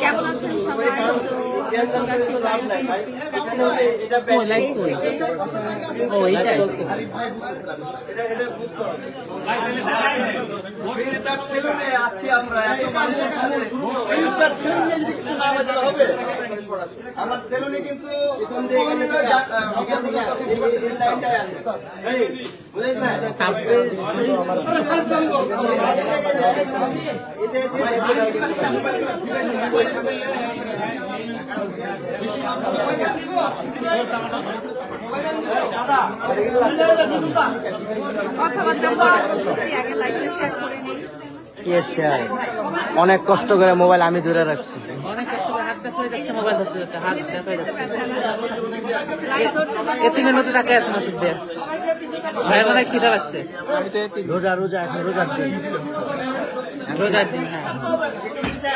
কেমন আছেন সবাই? আছি আমরা এত মানুষের যদি কিছু না হবে আমার সেলুনে কিন্তু অনেক কষ্ট করে মোবাইল আমি দূরে রাখছি। অনেক কষ্ট করে হাত ব্যথা হয়ে যাচ্ছে মোবাইল ধরতে ধরতে হাত ব্যথা হয়ে যাচ্ছে। এতিমের মতো টাকা আছে মাসুদ ভাই ভাই মানে খিদা লাগছে। রোজা রোজা এখন রোজার দিন। রোজার দিন হ্যাঁ।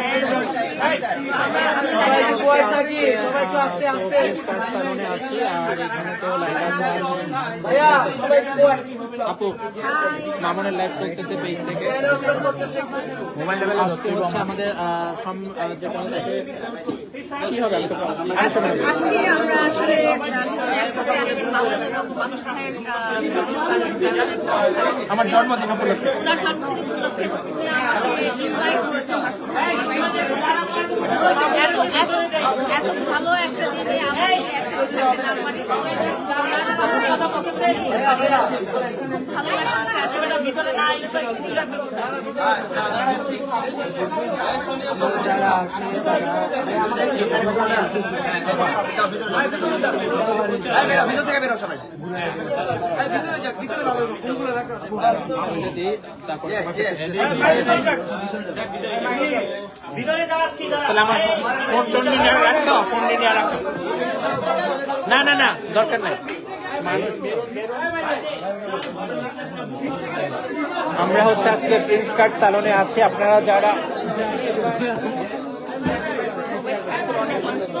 হ্যাঁ বলছি আমরা আমি লাইভে সবাই একটু আস্তে। আস্তে সামনে আছি আর এখানে তো আপু মামনের লাইভ চলতেছে পেজ থেকে। আজকে হচ্ছে আমাদের যেটা হচ্ছে কি হবে আজকে আমরা আসলে একসাথে আসছি জন্মদিন উপলক্ষে। জন্মদিন উপলক্ষে আমাকে ইনভাইট করেছেন মাসুদ ভাই ইনভাইট করেছেন এত এত এত ভালো একটা দিনে আমাদেরকে একসাথে থাকতে না পারি। ওনার কথা কখনোই ভালো লাগতেছে আসলে এই ভিতর থেকে বেরো সবাই দিই তাহলে আমার ফোন টোন নিয়ে রাখছো ফোন নিয়ে রাখো না না না দরকার নাই। আমরা হচ্ছে আজকে প্রিন্স কার্ড সালনে আছি। আপনারা যারা অনেক মানুষ তো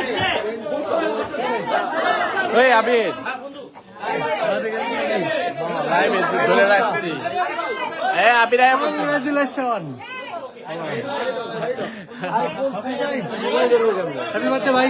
ওই আবির লাইভে ধরে রাখছি। হ্যাঁ আবির কংগ্রেচুলেশন হ্যাপি বার্থডে ভাই।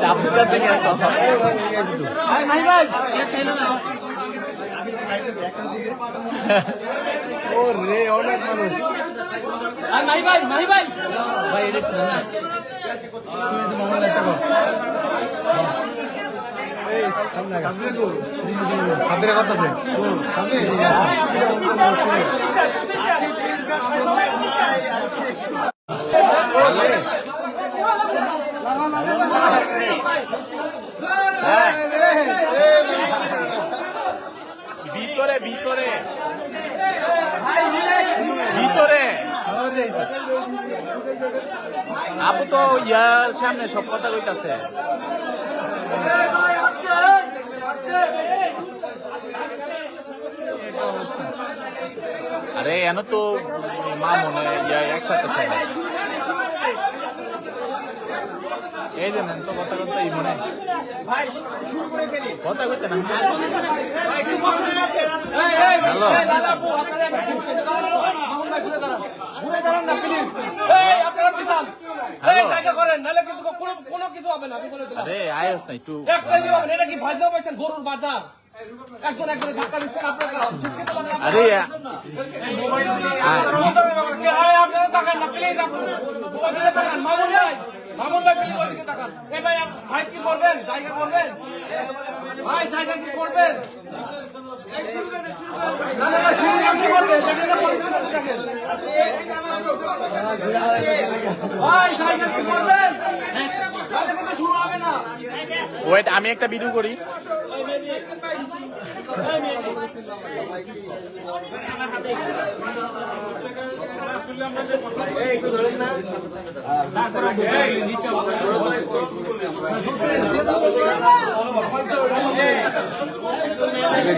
চাপ দিতেছে কেন ও রে অনেক মানুষ। ভিতরে ভিতরে। ভিতরে। আপু তো ইয়ার সামনে সব কথা কইতাছে। আরে, এন তো মা মনে একসাথে সবাই। এই যে তো, কথা কথা এই মনে ভাই শুরু করে ফেলি কথা কইতে না করেন কিন্তু কোনো কোনো কিছু হবে না আমি বলে দিলাম। আরে আয়স না একটু একটাই হবে এটা কি ভাই পাইছেন গরুর বাজার? একজন একজন ধাক্কা দিচ্ছেন আপনাকে শিক্ষিত লোক আরে আ- আ- কে আপনারা তাকান না প্লিজ আপনারা তাকান মামুন ভাই মামুন ভাই প্লিজ তাকান। এই ভাই ভাই কি করবেন? জায়গা করবেন? ভাই জায়গা কি করবেন না না না শুরু আপনি করবেন দেখেন না পরিস্থিতি দেখেন ভাই জায়গা কি করবেন তাহলে কিন্তু শুরু হবে না ওয়েট আমি একটা ভিডিও করি এই একটু ধরেন না আপনাদের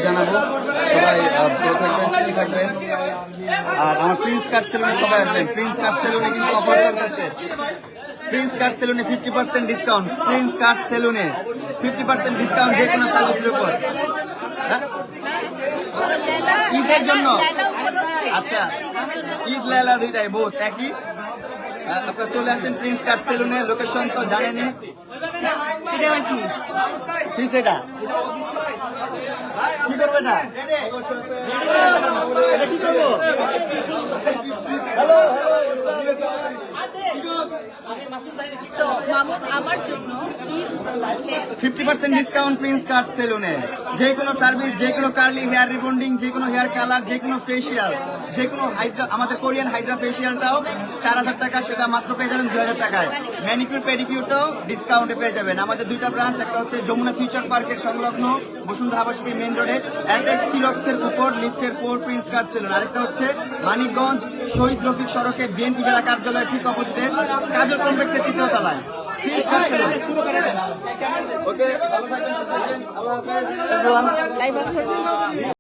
জানাব, সবাই ভালো থাকবেন, সুস্থ থাকবেন। আর আমার প্রিন্স কার্ড সেলুনে সবাই আসবেন। প্রিন্স কার্ড সেলুনে কিন্তু অফার চলতেছে। প্রিন্স কার্ড সেলুনে fifty percent discount prince card সেলুনে ফিফটি পার্সেন্ট ডিসকাউন্ট যে কোনো সার্ভিসের উপর? ঈদের জন্য? আচ্ছা ঈদ লাইলা দুইটাই বোধ একই আপনারা চলে আসেন প্রিন্স কার্ড সেলুনে লোকেশন তো জানেনই কি সেটা? কি করবে এটা? কি করব? সো মামুন আমার জন্য ঈদ উপলক্ষে fifty percent discount prince card সেলুনে যে কোনো সার্ভিস যে কোনো কার্লি হেয়ার রিবন্ডিং যে কোনো হেয়ার কালার যে কোনো ফেসিয়াল যে কোনো হাইড্রা আমাদের কোরিয়ান হাইড্রা ফেসিয়ালটাও চার হাজার টাকা সেটা মাত্র পেয়ে যাবেন দুই হাজার টাকায়। ম্যানিকিউর পেডিকিউরটাও ডিসকাউন্টে পেয়ে যাবেন। আমাদের দুইটা ব্রাঞ্চ একটা হচ্ছে যমুনা ফিউচার পার্কের সংলগ্ন বসুন্ধরা আবাসিক মেন রোডে একটা চিলক্সের উপর লিফটের ফোর প্রিন্স কার্ড সেলুন আরেকটা হচ্ছে মানিকগঞ্জ শহীদ রফিক সড়কে বিএনপি জেলা কার্যালয়ের ঠিক অপোজিটে কাজল কমপ্লেক্সের তৃতীয় তলায়। ওকে ভালো থাকবেন আল্লাহ হাফেজ